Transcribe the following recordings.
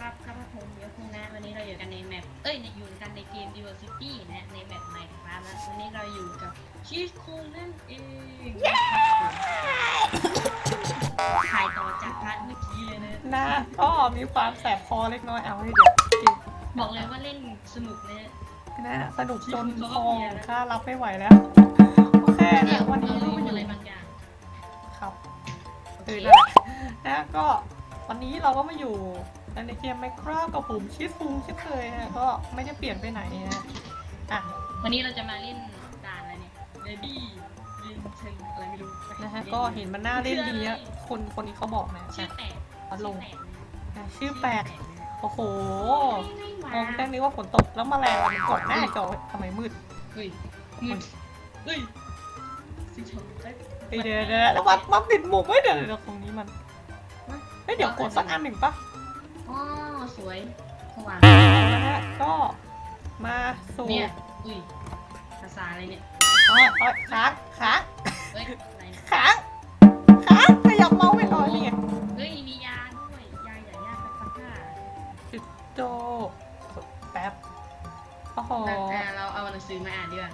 ครับครับผมเดี๋ยวคุณนะวันนี้เราอยู่กันในแมปเอ้ยอยู่กันในเกม Diversity นะในแมปใหม่ครับวันนี้เราอยู่กับชีสคุงนั่นเองถ่ายต่อจากพาร์ทเมื่อกี้เลยนะนะก็มีความแสบคอเล็กน้อยเอาให้เดี๋ยวกินบอกเลยว่าเล่นสนุกนะนะสนุกจนคอก็มีนะข้ารับไม่ไหวแล้วโอเคเดี๋นะยวันนี้รู้เรามาออะไรบางอย่างครับตื่นเคแล้วนะก็วันนี้เราก็มาอยู่ ในเกมไมครอกับผมชิซุงเช่นเคยนะก็ไม่ได้เปลี่ยนไปไหนนะอะวันนี้เราจะมาเล่นด่านอะไรเนี่ย Lady ลินเชนอะไรไม่รู้นะฮะก็เห็นมันน่าเล่นดีอะคนคนนี้เขาบอกนะชื่อแปลกอะลงชื่อแปลกนะอะชื่อแปลกโอ้โหไม่มไม่องมาแค่นี้ว่าฝนตกแล้วแมลงมันเกาะหน้าจอทำไมมืดเฮ้ยมืดเฮ้ยสีชมพูเฮ้ยเดี๋ยวเดี๋ยวแล้วมันมันปิดหมุกไว้เดี๋ยวเดี๋ยวตรงนี้มันเฮ้ยเดี๋ยวกดสักอันหนึ่งปะ อ๋อสวยสว่างนะฮะก็มาสู่เนี่ยอุ้ยภาษาอะไรเนี่ยอ๋ออ๋อค้างค้างเฮ้ยอะไรเนี่ยค้างค้างขยับเมาส์ไม่ต่อยนี่ไงเฮ้ยมียาด้วยยาใหญ่ยาเป็นซักผ้าจุดโจแป๊บโอ้โหแต่เราเอาหนังสือมาอ่านดีกว่า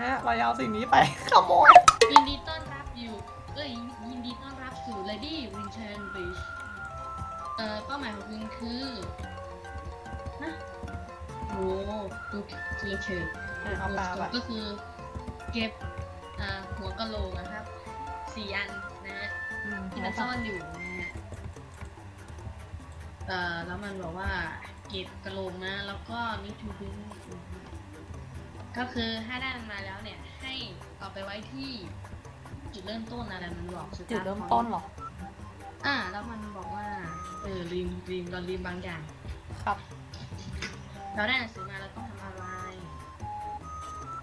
นะเราจะเอาสิ่งนี้ไป ขโมยยินดีต้อนรับอยู่เอ้ยยินดีต้อนรับสู่ Lady Return Bridge เอ่อเป้าหมายของคุณคือฮะโอ้ดูเฉยเฉยเอาปลาไปก็คือ เก็บอ่าหัวกะโหลกนะครับสี่อันนะฮะอืมที่มันซ่อนอยู่นะฮะเอ่อแล้วมันบอกว่าเก็บกะโหลกนะ แล้วก็นิทูดึงก็คือถ้าได้มันมาแล้วเนี่ย ให้เอาไปไว้ที่จุดเริ่มต้นอะไรมันบอก start จุดเริ่มต้นเหรอ อ่า แล้วมันบอกว่าเออลืมลืมเราลืมบางอย่าง ครับ เราได้หนังสือมาเราต้องทำอะไร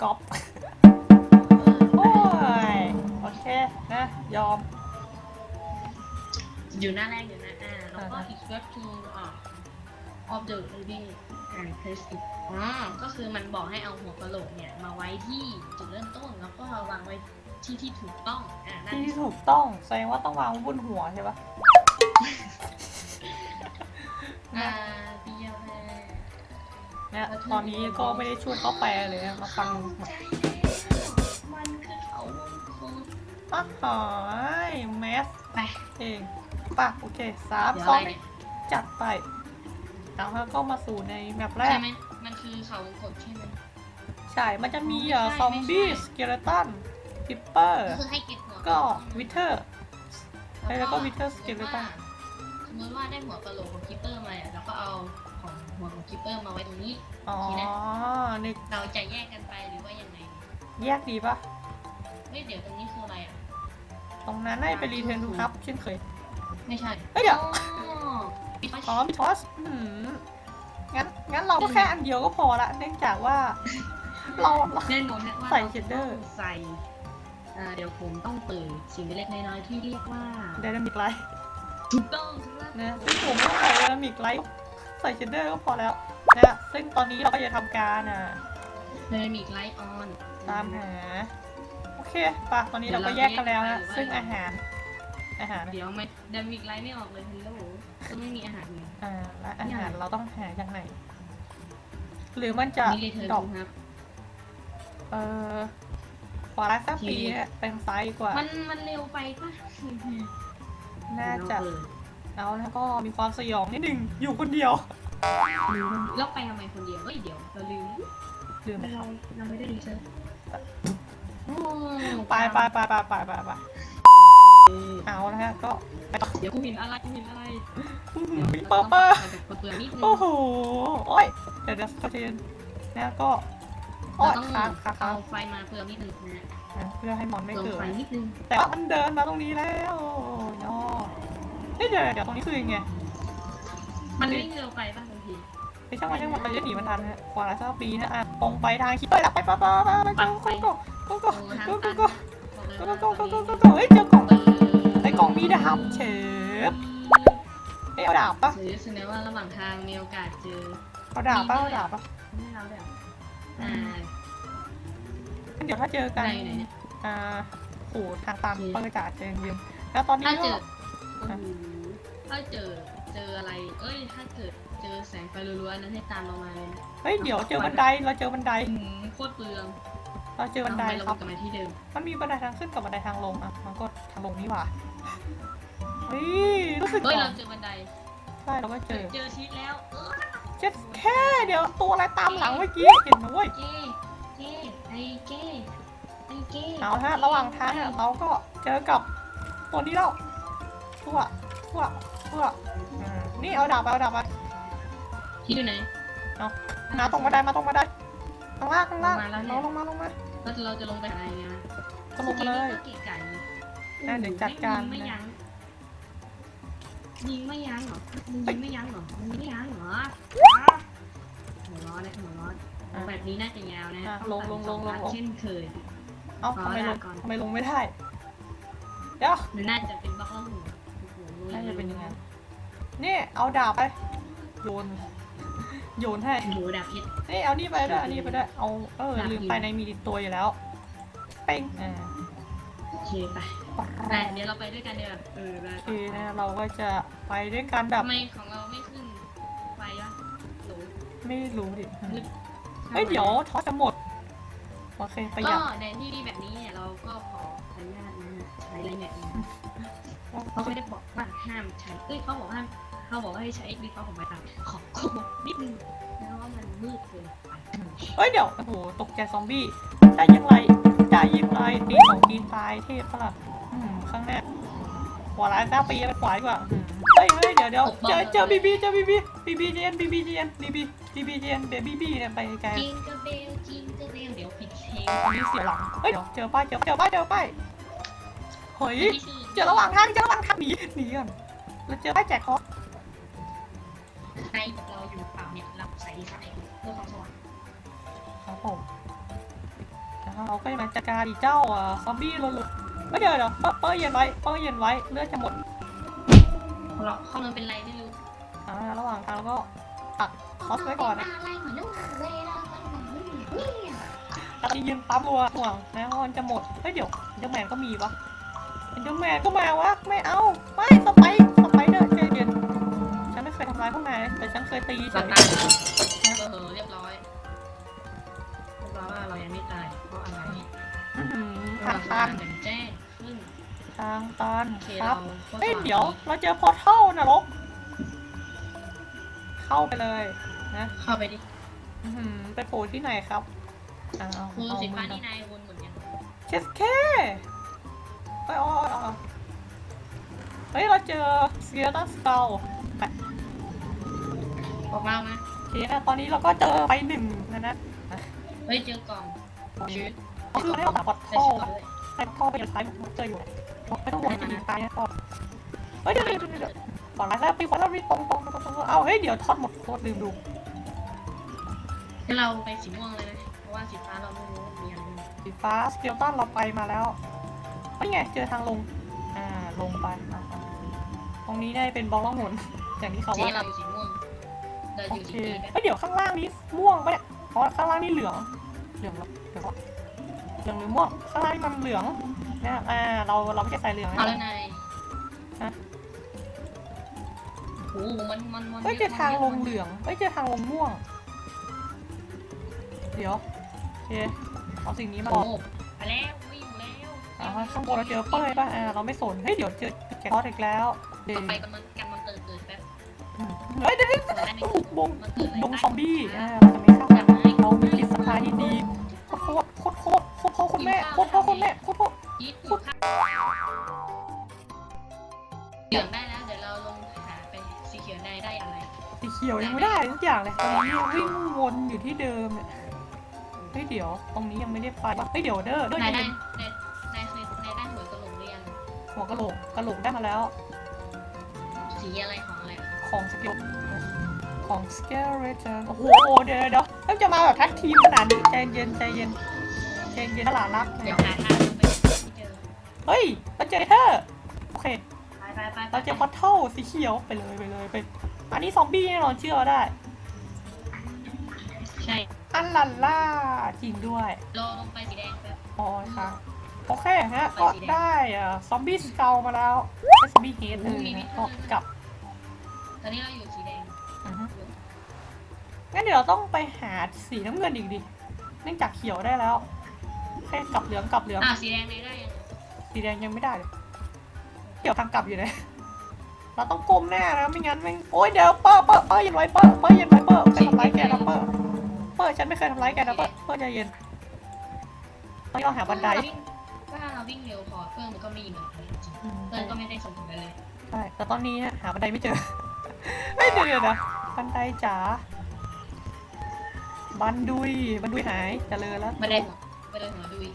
ก๊อปเอโอ้อยโอเค นะ ยอม อยู่หน้าแรกอยู่หน้าอ่าแล้วก็อ่าฮะ it's web to อ่า of the living and place it อ๋อก็คือมันบอกให้เอาหัวกะโหลกเนี่ย มาไว้ที่จุดเริ่มต้น แล้วก็วางไว้ที่ที่ถูกต้อง อ่านั่นที่ถูกต้อง แสดงว่าต้องวางไว้บนหัวใช่ปะ อ่าเดียวแม่เนี่ยตอนนี้ก็ไม่ได้ช่วยเขาแปลเลยนะมาฟังหมดมันคือเขาวงกลมอ้าวหายแมสไป เองป่ะโอเคสามเดี๋ยวสอะอไรงเนี่ยจัดไปแล้วก็มาสู่ในแมปแรใช่ก ไหมมันคือเขาวงกลมใช่ไหม ใช่ มันจะมีไม่ใช่เอ่อซอมบี้ไม่ใช่ สเกเลตันพิปเปอร์ ก็คือให้เก็บหัวก็วิเทอร์ แล้วก็ Wither สมมติ Skeleton ว่าส มมติว่าได้หัวกะโหลกของคิปเปอร์มาอะแล้วก็เอาของหัวของคิปเปอร์มาไว้ตรงนี้ อ๋อทีนะนึกเราจะแยกกันไปหรือว่ายังไงแยกดีปะเฮ้ยเดี๋ยวตรงนี้คืออะไรอะ ตรงนั้นได้ไปรีเทนดูครับ เช่นเคย ไม่ใช่เฮ้ยเดี๋ยวอ๋อปิดไฟอ๋อมีทอสอืมงั้นงั้นเราก็แค่อันเดียวก็พอละ เนื่องจากว่า เราเรา แน่นอนนะว่าใส่ราจะ shader ต้องใส่อ่าเดี๋ยวผมต้องเปิดสิ่งเล็กๆน้อยๆที่เรียกว่า ไดนามิกไลท์ ถูกต้องครับนะซึ่งผมไม่ต้องใส่ไดนามิกไลท์ใส่เชดเดอร์ก็พอแล้วนะซึ่งตอนนี้เราก็จะทำการอะเดมิกไลท์ออนตามหา โอเคป่ะตอนนี้เราก็แยกกันแล้วนะซึ่งอาหาร อาหารเดี๋ยวไม่เดมิกไลท์ไม่ออกเลยฮัลโหลก็ไม่มีอาหารเลยอ่าและอาหารเราต้องหาจากไหน หรือมันจะนี่เลยเธอดรอปครับ เอ่อขวาร้ายสักปีเนี่ยเป็นซ้ายดีกว่า มันมันเร็วไปป่ะ น่าจะเออเอาแล้วก็มีความสยองนิดหนึ่งอยู่คนเดียวแล้วไปทำไมคนเดียวเฮ้ยเดี๋ยวเราลืมลืมไปเราเราไม่ได้รีเซิร์ชโอ้ไปไปไปไปไปไปไปเอาแล้วฮะก็ไปต่อเดี๋ยวกูเห็นอะไรกูเห็นอะไรมีเปอร์เปอร์เปลือกนิดนึงโอ้โหโอ้ยเดี๋ยวเดี๋ยวสเตนนะก็โอ้เรายต้องค้างค้างค้าเอางไฟมาเปลือกนิดนึงนะ นะเพื่อให้มอนไม่เปลือกเกิดไฟนิดนึงแต่ว่ามันเดินมาตรงนี้แล้วเนาะเฮ้ยเดี๋ยวเดี๋ยวตรงนี้คือยังไงมันวิ่งเร็วไปป่ะบางทีไม่ช่างมันช่างมันเราจะหนีมันทันฮะขวาร้ายสักปีนะอะตรงไปทางคิดไปหลับไปไปไปไปไปไปโก้โก้โก้โอ้ทางโก้ตัโก้นโก้บอกเลยโก้ว่าโก้โก้ตอนโก้นี้โก้เฮ้ยเจอกล่องเออไอ้กล่องมีดาบเฉบเอ้ยเอาดาบปะหรือแสดงว่าระหว่างทางมีโอกาสเจอเอาดาบปะเอาดาบปะไม่เราแบบอ่างั้น เดี๋ยวถ้าเจอกันไหนไหนเนี่ยอ่าโหทางตามเปิดจ่าเจอเย็นแล้วตอนนี้ถ้าเจก็อโอ้โหถ้าเจอเจออะไร เอ้ย ถ้าเกิดเจอแสงไฟรัวๆนั้นให้ตามเรามาเลยนะเฮ้ยเดี๋ยวเจอบันไดเราเจอบันไดอืมโคตรเปลืองเราเจอบันไดเราครับกลับมาที่เดิม มันมีบันไดทางขึ้นกับบันไดทางลงอะมันก็ทางลงนี่หว่าเฮ้ยรู้สึกเฮ้ย ก่อเรานเจอบันได ใช่เราก็เจอเจอชีสแล้ว เออเจ็ดแค่เดี๋ยวตัวอะไรตามหลังเมื่อกี้เห็นนะเว้ยเก้เก้ ไอ้เก้ไอ้เก้เอาฮะระหว่างทางเนี่ยเราก็เจอกับตัวนี้แล้วทั่วทั่วทั่วอืมนี่เอาดาบไปเอาดาบไปชีสอยู่ไหน มาตรงบันไดมาตรงบันไดข้างล่างข้างล่างลงมาแล้วเนี่ลยงลงมาลงมาเราจะเราจะลงไปหาอะไรนะก็ลงมาเลยก็เก๋ไก่เลยนั่นเดี๋ยวจัดการ ยิงไม่ยั้งยิงไม่ยั้งเหรอมึงยิงไม่ยั้งเหรอมึงไม่ยั้งเหรอหัวร้อนนะหัวร้อน แบบนี้น่าจะยาวนะอะต้องลงตัดลงลงลงสอนัดเช่นเคย เอ้าทำไมลงขอลาก่อน ทำไมลงไม่ได้ เดี๋ยวหรือน่าจะเป็นบัคเล่าหัวโอ้โหรู้น่าลจะเป็นยังไงนี่เอาดาบไป โยน โยนให้ โอ้โหดาบเพชรนี่เอานี่ไปด้วยเอานี่ไปด้วยเอา เออดาบลืมหินไปในมีติดตัวอยู่แล้ว เป้งอ่าโอเคไปไปเดี๋ยวเราไปด้วยกันเดี๋ยวาเออไปโอเคนะเราก็จะไปด้วยกันแบบทำไมของเราไม่ขึ้นไฟวะโหลไม่รู้ดิลึก เฮ้ยเดี๋ยวทอสจะหมด โอเคประหยัก็ดในที่แบบนี้เนี่ยเราก็ขออนุญาตนะใช้อะไรเนี่ยเขาไม่ได้บอกว่าห้ามใช้ เอ้ยเขาบอกห้ามเขาบอกว่าให้ใช้ดีเขาของไปตามขอโกงนิดนึงนะว่ามันมืดเกินไปเฮ้ยเดี๋ยว โอ้โห ตกใจซอมบี้ได้ยังไงได้ยังไงตีของกินตายเทพปะล่ะอืมข้างหน้าหัวร้ายซาปีไปขวาดีกว่าอืมเฮ้ยเฮ้ยเดี๋ยวเดี๋ยวเจอเจอบีบีเจอบีบี บีบีเจนบีบีเจนบีบีบีบีเจนเบบี้บีเนี่ยไปไกลจิงกระเบลจิงกระเบลเดี๋ยวปิดเพลงมีเสียหลังเฮ้ยเดี๋ยวเจอป้ายเจอเจอป้ายเจอป้ายเฮ้ยที่ชื่อเจอระหว่างทางเจอระหว่างทางหนีหนีก่อนแล้วเจอป้ายแจกคอร์สในเราอยู่เปล่าเนี่ยรับใส่ดีไซน์เพื่อความสว่างครับผมแล้วเราก็จะมาจัดการอีเจ้าอะซอมบี้หลุดๆไม่เดี๋ยวเดี๋ยวเปิ้ลเปิ้ลเย็นไว้เปิ้ลเย็นไว้เลือดจะหมดเราข้อมันเป็นไรไม่รู้ อ่าระหว่างทางเราก็ตัดคอสไว้ก่อนนะอะไรเหมือนลูกเวลามันเหมือนเนี่ยตัดที่ยืนปั๊มรัวห่วงนะเพราะมันจะหมด เฮ้ยเดี๋ยวเดอร์แมนก็มีวะเดอร์แมนก็มาวะไม่เอาไม่สไปค์สไปเดอร์ใจเย็นฉันไม่เคยทำร้ายพวกนายแต่ฉันเคยตีเฉเรายตายเออเรียบร้อยเรียบร้อยว่าเรายังไม่ตายเพราะอะไรอื้อหือเพราะทางเราตันทำเป็นแจ้งขึ้นทางตันโอเคครัเราบก็เฮ้ยสอนเดี๋ยวเราเจอพอร์ทัลนรก เข้าไปเลยนะเข้าไปดิอื้อหือไปโผล่ที่ไหนครับอ่าเอาคือเอาสีฟ้ามือนี่นายวนเหมือนกันเชสเคเฮ้ยอ๋ออ๋ออ๋อเฮ้ย เราเจอเซียร์ตัสเตลบอกเราไหมโอเคนะตอนนี้เราก็เจอไปหนึ่งนะนะเฮ้ยเจอกล่องชีวิตก็คือให้เราหาพอร์ใส่ทัลชุดด้วยใส่พอร์ทัลไปยังซ้ายผมเจออยู่ไม่ต้องห่วงจะยิงตายนะก็เฮ้ยเดี๋ยวเดี๋ยวเดี๋ยว ก่อนแล้วปีก่อนแล้วปีตรงตรงตรงตรงเอาเฮ้ยเดี๋ยวทอดหมดโคตรลืมดูให้เราไปสีม่วงเลยนะเพราะว่าสีฟ้าเราไม่รู้มีอะไรสีฟ้าสเกลตันเราไปมาแล้วนี่ไงเจอทางลง อ่าลงไปอะตรงนี้ได้เป็นบล็อกล่องหนอย่างที่เขาเจ๊ว่าเราอยู่สีม่วงเราโออยู่เคสีแดงเฮ้ยเดี๋ยวข้างล่างนี้ม่วงปะเนี่ยเพราะข้างล่างนี่เหลือง เหลืองเหรอเหลืองวะเหลืองหรือม่วง ข้างล่างนี่มันเหลืองนะอ่า เราเราไม่ใช่สายเหลืองนะเอาแล้วนาย โอ้โหมันมันมันเฮ้ยเจอทางลงเหลืองเฮ้ยเจอทางลงม่วง เดี๋ยวโอเคเอาสิ่งนี้มาโอ้ก่อนโหไปแล้ววิ่งแล้วอ่าข้างบนเราเจอเป้ยป่ะอ่าเราไม่สนเฮ้ยเดี๋ยวเจอแกคอสอีกแล้วเดี๋ยวต่อไปกันมันกันมันเกิดเกิดแป๊บเฮ้ยเดี๋ยวเดี๋ยวเกิดอะไรบงมันเกิดอะไรบงซอมบี้อ่าเราจะไม่เข้าอยากให้เรามีจิตศรัทธาที่ดีโคตรโคตรโคตรโคตรโคตรคุณแม่โคตรโคตรคุณแม่โคตรโคตรคิดอยู่ค่ะเหลืองได้แล้ว ได้ได้อะไรสีเขียวยังไม่ได้ทุกอย่างเลยตอนนี้วิ่งวนอยู่ที่เดิมเนี่ยเฮ้ยเดี๋ยว ตรงนี้ยังไม่ได้ไปเฮ้ยเดี๋ยวเด้อเด้อนายได้ยังนายนายเคยนายได้หัวกระโหลกหรือยังหัวกะโหลกกะโหลกได้มาแล้ว สีอะไรของอะไรของสเกลของสเกลเรเจอร์โอ้โหเดี๋ยวเดี๋ยวเริ่มจะมาแบบแท็กทีมขนาดนี้ใจเย็นใจเย็นใจเย็นตลาดรักเดี๋ยวหาทางไปไม่เจอเฮ้ยเราเจอเธอโอเคไปไปไปเราเจอพอร์ทัลสีเขียวไปเลยไปเลยไป อันนี้ซอมบี้แน่นอนเชื่อได้ ใช่อันลันล่าจริงด้วยรอลงไปสีแดงแป๊บอ๋อค่ะ โอเคฮะไปก็สีแดงได้อะซอมบี้สเกลมาแล้วไม่ซอมบี้เฮดเลยนะก็กลับ ตอนนี้เราอยู่สีแดงอือฮึ งั้นเดี๋ยวเราต้องไปหาสีน้ำเงินอีกดิ เนื่องจากเขียวได้แล้วแค่กลับเหลืองกลับเหลือง อะสีแดงเลยได้ยังสีแดงยังไม่ได้เลยเขียวทางกลับอยู่เลย เราต้องก้มหน้านะไม่งั้นแม่งโอ๊ยเดี๋ยวเปอร์เปอร์เปอร์เย็นไว้เปอร์เปอร์เย็นไว้เปอร์ไปทำร้ายแกนะเปอร์เปอร์ฉันไม่เคยทำร้ายแกนะเปอร์เปอร์ใจเย็นตอนนี้เราหาบันไดถ้าเราวิ่งเร็วพอเพื่อนมันก็ไม่ยิงเลยอืมเพื่อนก็ไม่ได้ส่งผลอะไรเลยใช่แต่ตอนนี้ฮะหาบันไดไม่เจอเฮ้ยเดี๋ยวเดี๋ยวนะบันไดจ๋าบันดุยบันดุยหายเจริญแล้วไม่ได้หัวไม่ได้หัวดุย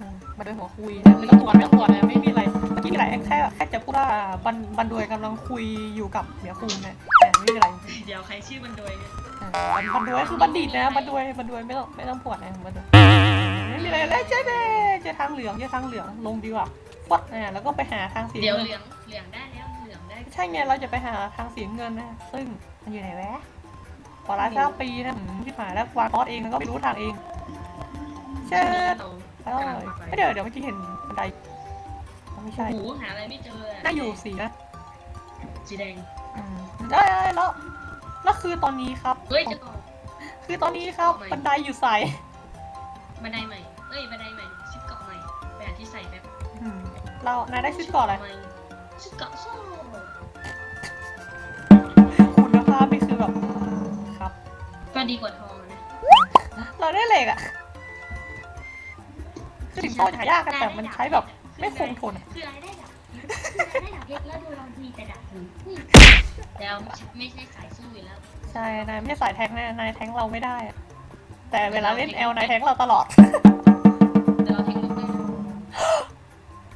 อืมบันดุยหัวคุยนะไม่ต้องตรวจไม่ต้องตรวจนะไม่มีอะไรเมื่อกี้มีอะไรแค่แค่จะพูดว่าบันบันดุยกำลังคุยอยู่กับเหมียคุงนะแต่ไม่มีอะไรเดี๋ยวใครชื่อบันโดยเนี่ยอ่าบันบันดุยคือบัณฑิตนะบันดุยบันดุยไม่ต้องไม่ต้องปวดนะบันดุยไม่มีอะไรแล้วเจ๊เด้เจอทางเหลืองเจอทางเหลืองลงดีกว่าฟัดอ่าแล้วก็ไปหาทางสีเดี๋ยวงินเหลืองเหลืองได้แล้วเหลืองได้ใช่ไงเราจะไปหาทางสีเงินนะซึ่งมันอยู่ไหนแวะขอร้ายข้ามปีนะหืมที่หายแล้ววางคอสเองแล้วก็ไม่รู้ทางเองเชิญเราไปเลยเอ้ยเดี๋ยวเดี๋ยวเมื่อกี้เห็นบันไดอ๋อ ไม่ใช่ หูหาอะไรไม่เจอน่าอยู่สีนะสีแดง อืมได้ได้แล้วแล้วคือตอนนี้ครับ เฮ้ยจะต่อ คือตอนนี้ครับทำไม บันไดอยู่ใสบันไดใหม่ เอ้ยบันไดใหม่ชุดเกาะใหม่ไปหาที่ใส่แบบอืมเรานายได้ชุดก่อนเลยชุดเกาะโซ่คุณภาพนี่คือแบบครับ ก็ดีกว่าทองนะเราได้เหล็กอะคือถึงโตจะหายากกันแต่มันใช้แบบ ไม่คงทนอะคือรายได้ดับรายได้ดับเพชรแล้วดูลองทีแต่ดับหูแล้วไม่ใช่สายสู้อยู่แล้ว ใช่นายไม่ใช่สายแทงนะนายแทงเราไม่ได้อะแต่เวลาเล่นแอลนายแทงเราตลอดแต่เราเทคนิคไม่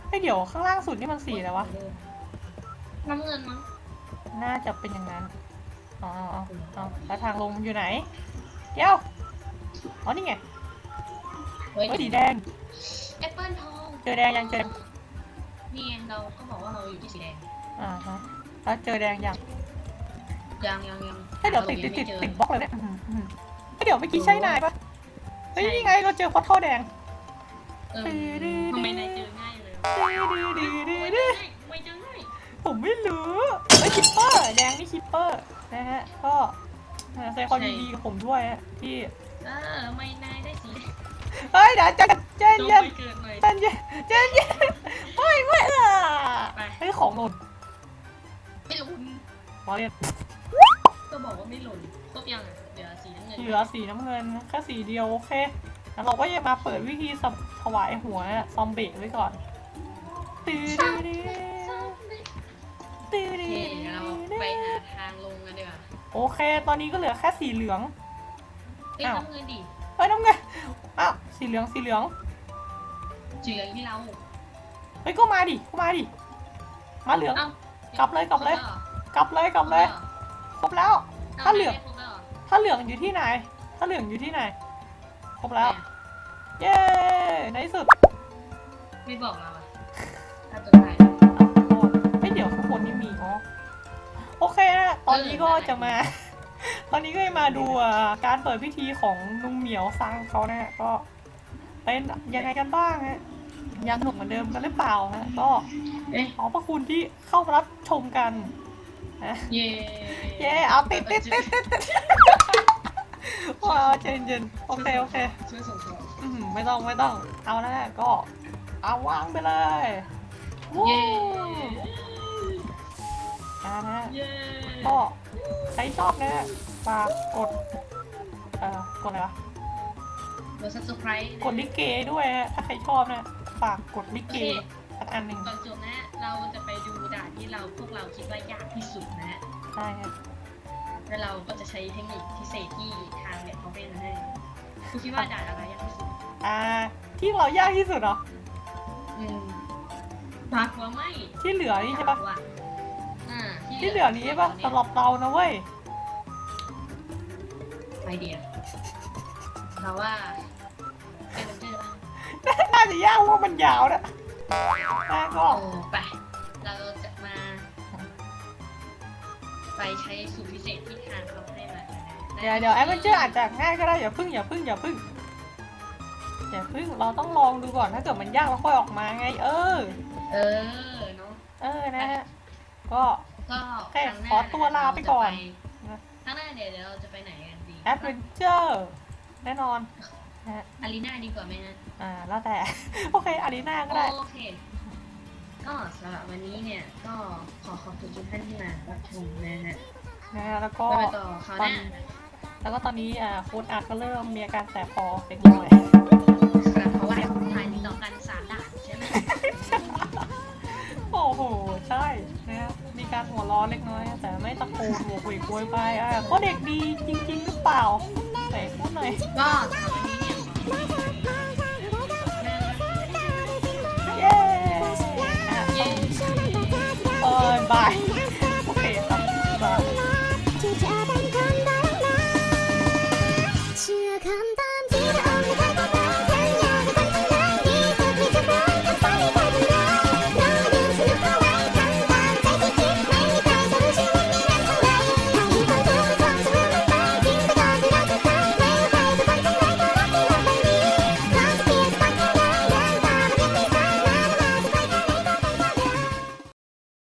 ไอ้ยเดี๋ยวข้างล่างสุดนี่มันสีอะไรวะ น้ำเงินมั้ง น่าจะเป็นอย่างนั้น อ๋ออ๋ออ๋อแล้วทางลงอยู่ไหน เดี๋ยว อ๋อนี่ไงเฮ้ยเฮ้ยสีแดงแอปเปิลทอง เจอแดงยังเจอนี่ไงเราก็บอกว่าเราอยู่ที่สีแดงอ่าฮะแล้วเจอแดงยังยังยังยังเฮ้ยเดี๋ยวติดติดติดติดบล็อกเลยเนี่ยอื้อหืออื้อหือเฮ้ยเดี๋ยวเมื่อกี้ใช่นายปะเฮ้ยนี่ไงเราเจอพอท่อแดง เออทำไมนายเจอง่ายเลยดีดีดีดีไม่เจอง่ายผมไม่รู้เฮ้ยคิปเปอร์แดงนี่คิปเปอร์นะฮะก็แสดงความยินดีกับผมด้วยฮะที่เออทำไมนายได้สีแดง เฮ้ยเดี๋ยวเจนเจนโดเย็นไปเกิดหน่อยเจนเย็นเจนเย็นไม่ไม่เออไปเฮ้ยของหล่นไม่หล่นมาเรียนก็บอกว่าไม่หล่นครบยังอะเดี๋ยวสีน้ำเงินเหลือสีน้ำเงินแค่สีเดียวโอเคแล้วเราก็จะมาเปิดวิธีสบถวายหัวซอมเบะไว้ก่อนตื้อดื้อดื้อตื้อโอดื้เคอเดี๋ยวเราไปหาทางลงกันดีกว่าโอเค ตอนนี้ก็เหลือแค่สีเหลือง เอ้ยอ้าวน้ำเงินดิเฮ้ยน้ำเงินอ้าว สีเหลืองสีเหลืองสีเหลืองที่เราเฮ้ยก็มาดิก็มาดิมาเหลืองเอ้ากลับเลยกลับเลย กลับเลยกลับเลยครบแล้ว ถ้าเหลืองครบแล้วเหรอถ้าเหลืองอยู่ที่ไหน ถ้าเหลืองอยู่ที่ไหนครบแล้ว เย้ในที่สุดไม่บอกเราอะถ้าจะถ่ายอ้าวโทษไม่เดี๋ยวข้างบนนี่มีอ๋อโอเคนะตอนนี้ก็จะมา ตอนนี้ก็จะมาดูอ่าการเปิดพิธีของลุงเหมียวซังเขานะฮะก็ เป็นยังไงกันบ้างฮะยังหนุกเหมือนเดิมกันหรือเปล่าฮะก็เอ๊ะขอบพระคุณที่เข้ามารับชมกันนะเย่เย้เอาติดติดติดติดติดว้าวเจนเจนโอเคโอเคช่วยส่งของอืมไม่ต้องไม่ต้อง เอานะก็ เอาวางไปเลยวู้เย่อ่านะเย่ก็ใครชอบนะฝากกดเอ่อกดอะไรวะ กด subscribe นะกดลิเกด้วยนะถ้าใครชอบนะฝากกดลิเกโอเคสักอันหนึ่งก่อนจบนะเราจะไปดูด่านที่เราพวกเราคิดว่ายากที่สุดนะใช่ฮะแล้วเราก็จะใช้เทคนิคพิเศษที่ทางเนี่ยเขาเป็นมาให้คุณคิดว่าด่านอะไรยากที่สุดอ่า ที่เรายากที่สุดเหรออืมปักว่าไม่ที่เหลือนี่ใช่ปะว่อ่าที่เหลือนี้ใช่ปะสำหรับเรานะเว้ยไอเดียเราว่า จะยากเพราะมันยาวนะแล้วก็ โอ้ไป เราจะมา ไปใช้สูตรพิเศษที่ทางเขาให้มาเดี๋ยวเดี๋ยวแอดเวนเจอร์อาจจะง่ายก็ได้อย่าพึ่งอย่าพึ่งอย่าพึ่งอย่าพึ่งเราต้องลองดูก่อนถ้าเกิดมันยากเราค่อยออกมาไง เออ เออเนาะ เออนะฮะก็ ก็แค่ครั้งหน้าขอตัวลาไปก่อนเรจะไปข้างหน้าเดี๋ยเดี๋ยวเราจะไปไหนกันดี แอดเวนเจอร์แน่นอน นะฮะอารีนาดีกว่าไหมนะ อ่า แล้วแต่ โอเคอารีนาก็ได้ โอเค ก็สำหรับวันนี้เนี่ย ก็ขอขอบคุณทุกท่านที่มารับชมนะฮะนะฮะแล้วก็ก็ไปต่อคราวหน้าแล้วก็ตอนนี้อ่าโค้ดอาร์ตก็เริ่มมีอาการแสบคอเล็กน้อย ครับเพราะว่าถ่ายติดต่อกันสามด่านใช่ไหมโอ้โห ใช่นะฮะมีการหัวเร้อนเล็กน้อย แต่ไม่ตะโกนโวกเวกโวยวายอะก็เด็กดีจริง ๆ หรือเปล่าไหนพูดหน่อย ก็สำหรับวันนี้เนี่ยขอ Lava!